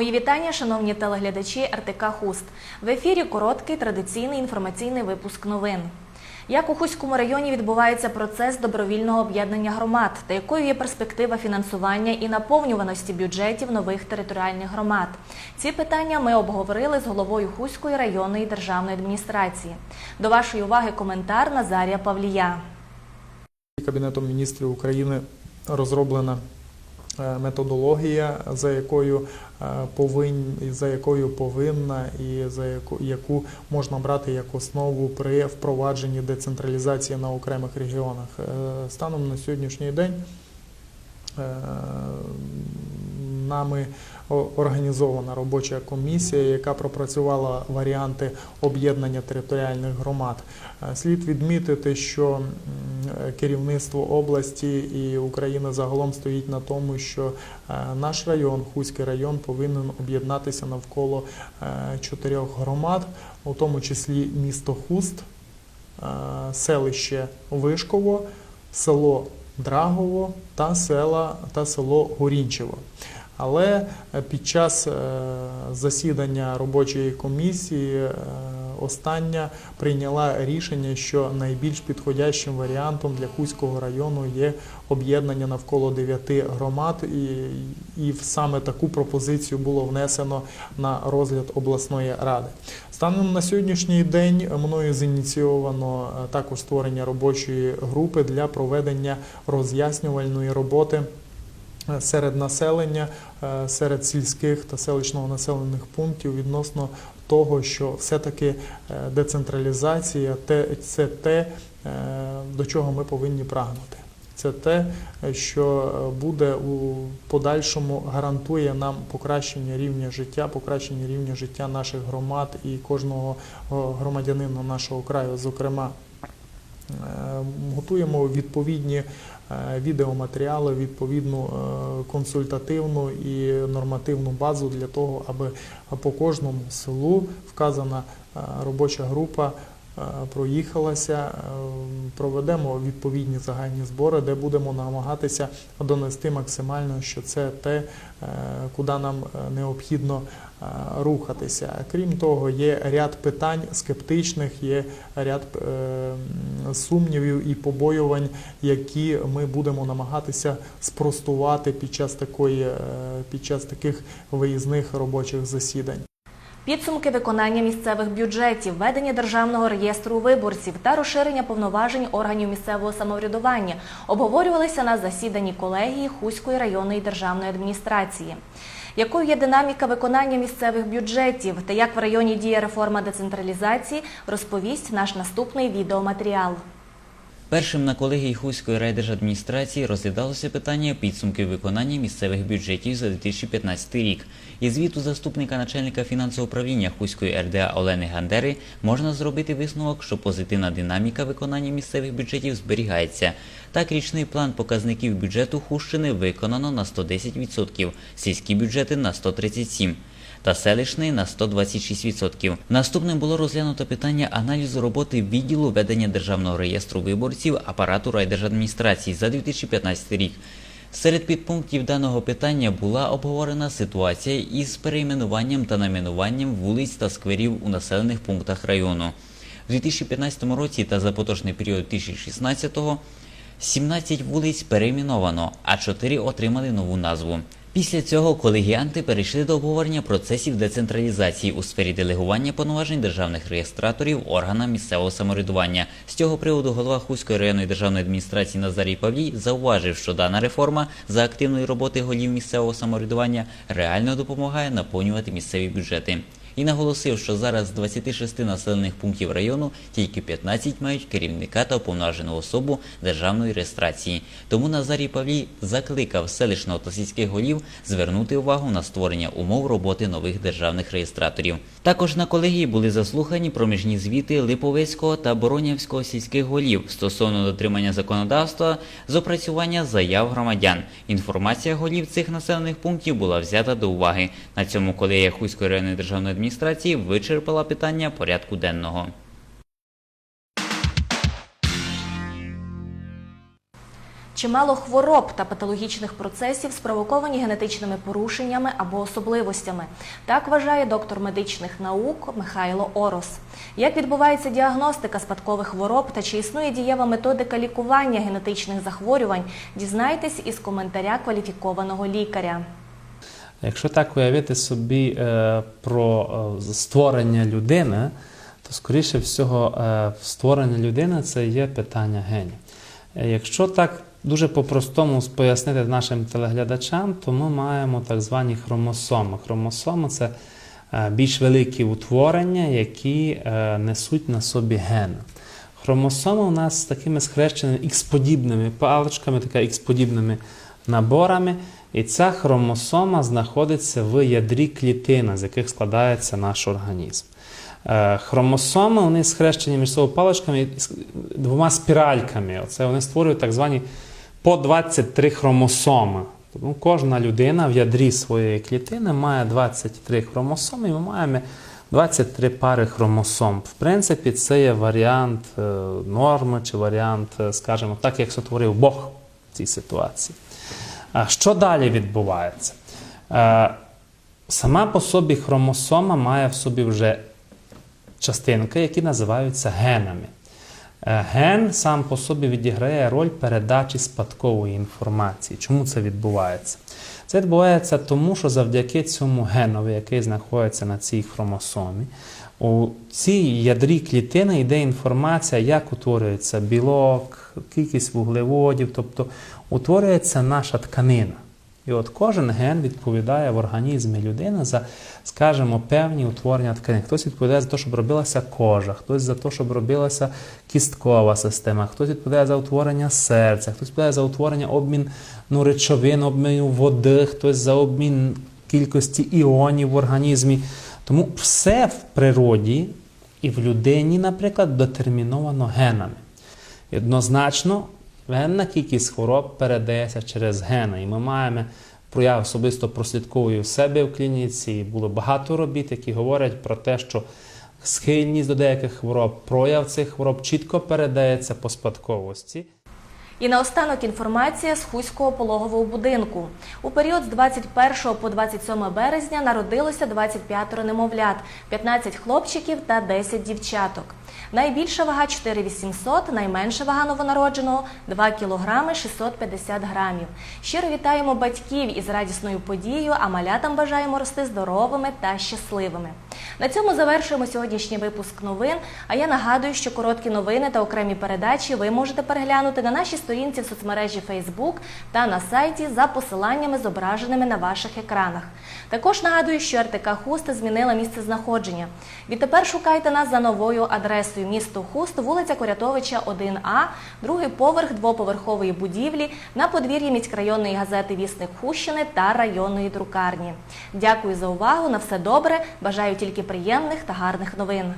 Мої вітання, шановні телеглядачі РТК Хуст. В ефірі короткий традиційний інформаційний випуск новин. Як у Хуському районі відбувається процес добровільного об'єднання громад та якою є перспектива фінансування і наповнюваності бюджетів нових територіальних громад? Ці питання ми обговорили з головою Хуської районної державної адміністрації. До вашої уваги коментар Назарія Павлія. Кабінетом міністрів України розроблена методологія, за якою е, повинні, за якою повинна і за яку, яку можна брати як основу при впровадженні децентралізації на окремих регіонах. Е, Станом на сьогоднішній день е, нами організована робоча комісія, яка пропрацювала варіанти об'єднання територіальних громад. Е, Слід відмітити, що е, керівництво області і Україна загалом стоїть на тому, що е, наш район, Хуський район, повинен об'єднатися навколо е, чотирьох громад, у тому числі місто Хуст, е, селище Вишково, село Драгово та, села, та село Горінчево. Але е, під час е, засідання робочої комісії е, остання прийняла рішення, що найбільш підходящим варіантом для Хуського району є об'єднання навколо дев'яти громад, і, і саме таку пропозицію було внесено на розгляд обласної ради. Станом на сьогоднішній день мною зініційовано е, також створення робочої групи для проведення роз'яснювальної роботи е, серед населення, е, серед сільських та селищного населених пунктів відносно того, що все-таки е, децентралізація це те, е, до чого ми повинні прагнути. Це те, е, що буде у подальшому гарантує нам покращення рівня життя, покращення рівня життя наших громад і кожного громадянина нашого краю, зокрема. Е, Готуємо відповідні е, відеоматеріали, відповідну е, консультативну і нормативну базу для того, аби по кожному селу вказана робоча група проїхалася. Е, Проведемо відповідні загальні збори, де будемо намагатися донести максимально, що це те, е, куди нам е, необхідно е, рухатися. Крім того, є ряд питань скептичних, є ряд е, сумнівів і побоювань, які ми будемо намагатися спростувати під час такої е, під час таких виїзних робочих засідань. Підсумки виконання місцевих бюджетів, ведення державного реєстру виборців та розширення повноважень органів місцевого самоврядування обговорювалися на засіданні колегії Хуської районної державної адміністрації. Якою є динаміка виконання місцевих бюджетів та як в районі діє реформа децентралізації, розповість наш наступний відеоматеріал. Першим на колегії Хуської райдержадміністрації розглядалося питання підсумків виконання місцевих бюджетів за 2015 рік. Із звіту заступника начальника фінансового управління Хуської РДА Олени Гандери можна зробити висновок, що позитивна динаміка виконання місцевих бюджетів зберігається. Так, річний план показників бюджету Хущини виконано на 110%, сільські бюджети на 137% та селищний на 126%. Наступним було розглянуто питання аналізу роботи відділу ведення державного реєстру виборців апарату райдержадміністрації за 2015 рік. Серед підпунктів даного питання була обговорена ситуація із перейменуванням та найменуванням вулиць та скверів у населених пунктах району. У 2015 році та за поточний період 2016-го 17 вулиць перейменовано, а 4 отримали нову назву. Після цього колегіанти перейшли до обговорення процесів децентралізації у сфері делегування повноважень державних реєстраторів органам місцевого самоврядування. З цього приводу голова Хуської районної державної адміністрації Назарій Павлій зауважив, що дана реформа за активної роботи голів місцевого самоврядування реально допомагає наповнювати місцеві бюджети. І наголосив, що зараз з 26 населених пунктів району тільки 15 мають керівника та уповноважену особу державної реєстрації. Тому Назарій Павлій закликав селищного та сільських голів звернути увагу на створення умов роботи нових державних реєстраторів. Також на колегії були заслухані проміжні звіти Липовецького та Боронявського сільських голів стосовно дотримання законодавства з опрацювання заяв громадян. Інформація голів цих населених пунктів була взята до уваги. На цьому колегія Хуської районної державної адміністрації вичерпала питання порядку денного. Чимало хвороб та патологічних процесів спровоковані генетичними порушеннями або особливостями. Так вважає доктор медичних наук Михайло Орос. Як відбувається діагностика спадкових хвороб та чи існує дієва методика лікування генетичних захворювань, дізнайтесь із коментаря кваліфікованого лікаря. Якщо так уявити собі е, про е, створення людини, то скоріше всього е, створення людини це є питання генів. Якщо так дуже по-простому пояснити нашим телеглядачам, то ми маємо так звані хромосоми. Хромосоми це більш великі утворення, які несуть на собі гени. Хромосоми у нас такими схрещеними ікс-подібними паличками, така ікс-подібними наборами. І ця хромосома знаходиться в ядрі клітини, з яких складається наш організм. Е, Хромосоми вони схрещені між собою паличками двома спіральками. Оце вони створюють так звані по 23 хромосоми. Тому кожна людина в ядрі своєї клітини має 23 хромосоми, і ми маємо 23 пари хромосом. В принципі, це є варіант е, норми чи варіант, е, скажімо так, як сотворив Бог в цій ситуації. А Що далі відбувається? Е, Сама по собі хромосома має в собі вже частинки, які називаються генами. Е, Ген сам по собі відіграє роль передачі спадкової інформації. Чому це відбувається? Це відбувається тому, що завдяки цьому генові, який знаходиться на цій хромосомі, у цій ядрі клітини йде інформація, як утворюється білок, кількість вуглеводів, тобто утворюється наша тканина. І от кожен ген відповідає в організмі людини за, скажімо, певні утворення тканин. Хтось відповідає за те, щоб робилася кожа, хтось за те, щоб робилася кісткова система, хтось відповідає за утворення серця, хтось відповідає за утворення обмін ну, речовин, обміну води, хтось за обмін кількості іонів в організмі. Тому все в природі і в людині, наприклад, детерміновано генами. Однозначно, генна кількість хвороб передається через гени. І ми маємо, про я особисто прослідковую в себе в клініці, було багато робіт, які говорять про те, що схильність до деяких хвороб, прояв цих хвороб чітко передається по спадковості. І наостанок інформація з Хуського пологового будинку. У період з 21 по 27 березня народилося 25 немовлят, 15 хлопчиків та 10 дівчаток. Найбільша вага 4800, найменша вага новонародженого 2 кг 650 грамів. Щиро вітаємо батьків із радісною подією, а малятам бажаємо рости здоровими та щасливими. На цьому завершуємо сьогоднішній випуск новин. А я нагадую, що короткі новини та окремі передачі ви можете переглянути на нашій сторінці в соцмережі Facebook та на сайті за посиланнями, зображеними на ваших екранах. Також нагадую, що РТК Хуст змінила місце знаходження. Відтепер шукайте нас за новою адресою місто Хуст, вулиця Корятовича, 1А, другий поверх двоповерхової будівлі на подвір'ї міськрайонної газети Вісник Хущини та районної друкарні. Дякую за увагу. На все добре. Бажаю тільки приємних та гарних новин.